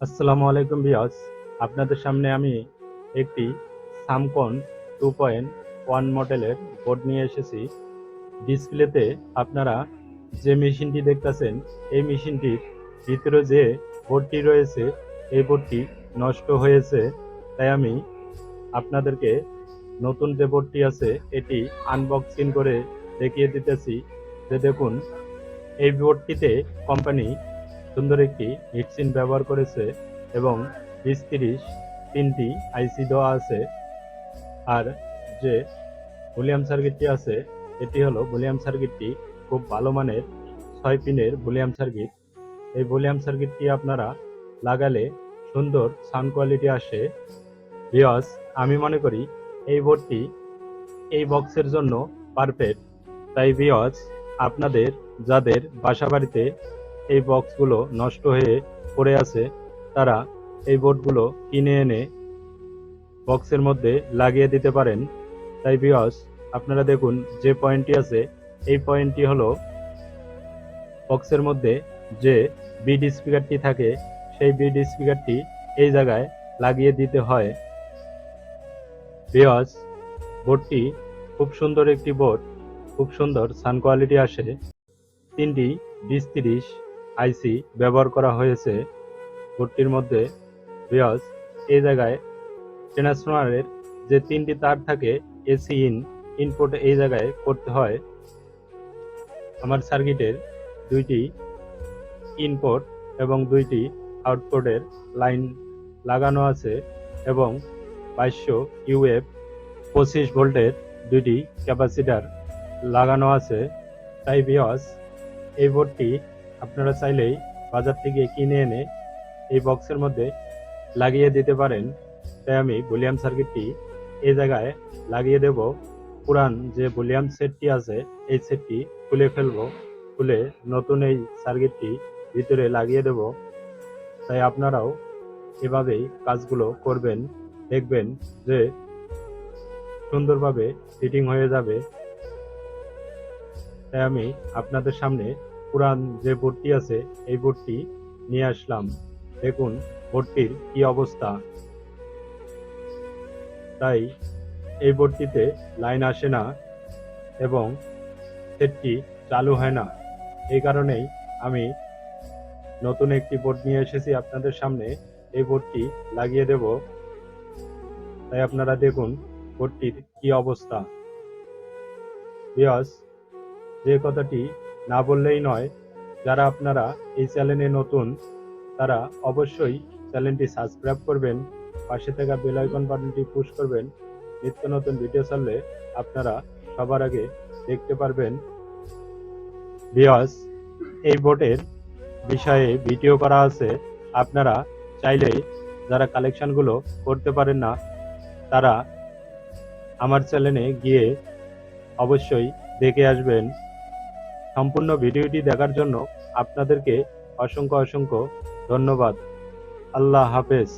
আসসালামু আলাইকুম বিয়াস আপনাদের সামনে আমি একটি সামকন টু পয়েন্ট ওয়ান মডেলের বোর্ড নিয়ে এসেছি। ডিসপ্লেতে আপনারা যে মেশিনটি দেখতেছেন, এই মেশিনটির ভিতরে যে বোর্ডটি রয়েছে, এই বোর্ডটি নষ্ট হয়েছে। তাই আমি আপনাদেরকে নতুন যে বোর্ডটি আছে, এটি আনবক্সিং করে দেখিয়ে দিতেছি। যে দেখুন, এই বোর্ডটিতে কোম্পানি সুন্দর একটি হিটসিন ব্যবহার করেছে এবং বিশ তিরিশ তিনটি আইসি দেওয়া আছে। আর যে ভলিউম সার্কিটটি আছে, এটি হলো ভলিউম সার্কিটটি। খুব ভালো মানের ছয় পিনের ভলিউম সার্কিট। এই ভলিউম সার্কিটটি আপনারা লাগালে সুন্দর সাউন্ড কোয়ালিটি আসে। বিয়স আমি মনে করি এই বোর্ডটি এই বক্সের জন্য পারফেক্ট তাই বিয়স আপনাদের, যাদের বাসা বাড়িতে এই বক্সগুলো নষ্ট হয়ে পড়ে আছে, তারা এই বোর্ডগুলো কিনে এনে বক্সের মধ্যে লাগিয়ে দিতে পারেন। তাই বিয়স আপনারা দেখুন যে পয়েন্টটি আছে, এই পয়েন্টটি হলো বক্সের মধ্যে যে বিড স্পিকারটি থাকে, সেই বিড স্পিকারটি এই জায়গায় লাগিয়ে দিতে হয়। বিয়স বোর্ডটি খুব সুন্দর একটি বোর্ড, খুব সুন্দর সান কোয়ালিটি আসে। তিনটি বিশ তিরিশ আইসি ব্যবহার করা হয়েছে। বোর্ডটির মধ্যে বিয়স এই জায়গায় ট্রান্সফরমারের যে তিনটি তার থাকে, এসি ইন, ইনপুট এই জায়গায় করতে হয়। আমার সার্কিটের দুইটি ইনপুট এবং দুইটি আউটপুটের লাইন লাগানো আছে এবং বাইশশো ইউএফ পঁচিশ ভোল্টের দুইটি ক্যাপাসিটার লাগানো আছে। তাই বিয়স এই বোর্ডটি আপনারা চাইলেই বাজার থেকে কিনে এনে এই বক্সের মধ্যে লাগিয়ে দিতে পারেন। তাই আমি ভলিউম সার্কিটটি এই জায়গায় লাগিয়ে দেব। পুরান যে ভলিউম সেটটি আছে, এই সেটটি খুলে ফেলব। খুলে নতুন এই সার্কিটটি ভিতরে লাগিয়ে দেব। তাই আপনারাও এভাবেই কাজগুলো করবেন। দেখবেন যে সুন্দরভাবে ফিটিং হয়ে যাবে। তাই আমি আপনাদের সামনে পুরান যে বোর্ডটি আছে, এই বোর্ডটি নিয়ে আসলাম। দেখুন বোর্ডটির কি অবস্থা। তাই এই বোর্ডটিতে লাইন আসে না এবং সেটটি চালু হয় না। এই কারণেই আমি নতুন একটি বোর্ড নিয়ে এসেছি আপনাদের সামনে। এই বোর্ডটি লাগিয়ে দেব। তাই আপনারা দেখুন বোর্ডটির কি অবস্থা। বিয়স, যে কথাটি না বললেই নয়, যারা আপনারা এই চ্যানেলে নতুন, তারা অবশ্যই চ্যানেলটি সাবস্ক্রাইব করবেন, পাশে থাকা বেল আইকন বাটনটি পুশ করবেন। নিত্য নতুন ভিডিও ছাড়লে আপনারা সবার আগে দেখতে পারবেন। বিয়স এই বোর্ডের বিষয়ে ভিডিও করা আছে। আপনারা চাইলেই যারা কালেকশনগুলো করতে পারেন না, তারা আমার চ্যানেলে গিয়ে অবশ্যই দেখে আসবেন। সম্পূর্ণ ভিডিওটি দেখার জন্য আপনাদেরকে অসংখ্য অসংখ্য ধন্যবাদ। আল্লাহ হাফেজ।